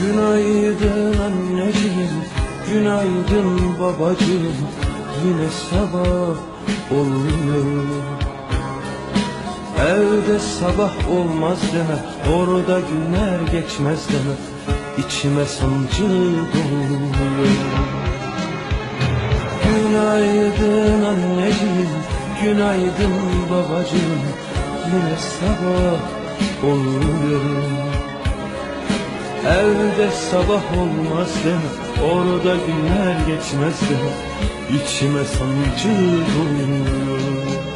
Günaydın anneciğim, günaydın babacığım. Yine sabah oluyor Evde sabah olmaz deme, orada günler geçmez deme. İçime sancı doluyor Günaydın anneciğim, günaydın babacığım. Yine sabah oluyor Evde sabah olmaz Orada günler geçmez deme İçime sancı doluyor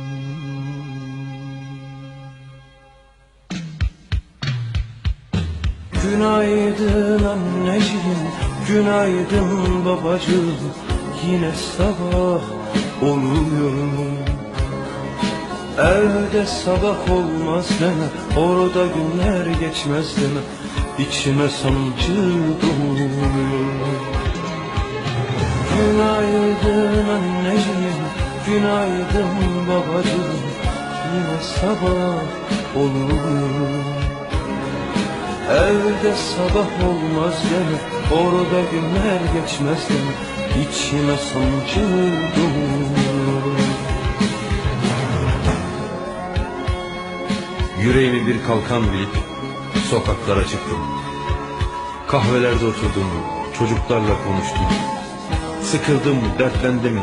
Günaydın anneciğim, günaydın babacığım. Yine sabah oluyor Evde sabah olmaz deme, orada günler geçmez deme İçime sancı doluyor Günaydın anneciğim, günaydın babacığım. Yine sabah oluyor Evde sabah olmaz deme Orada günler geçmez deme İçime sancı doluyor Yüreğimi bir kalkan bilip sokaklara çıktım. Kahvelerde oturdum, çocuklarla konuştum. Sıkıldım, dertlendim,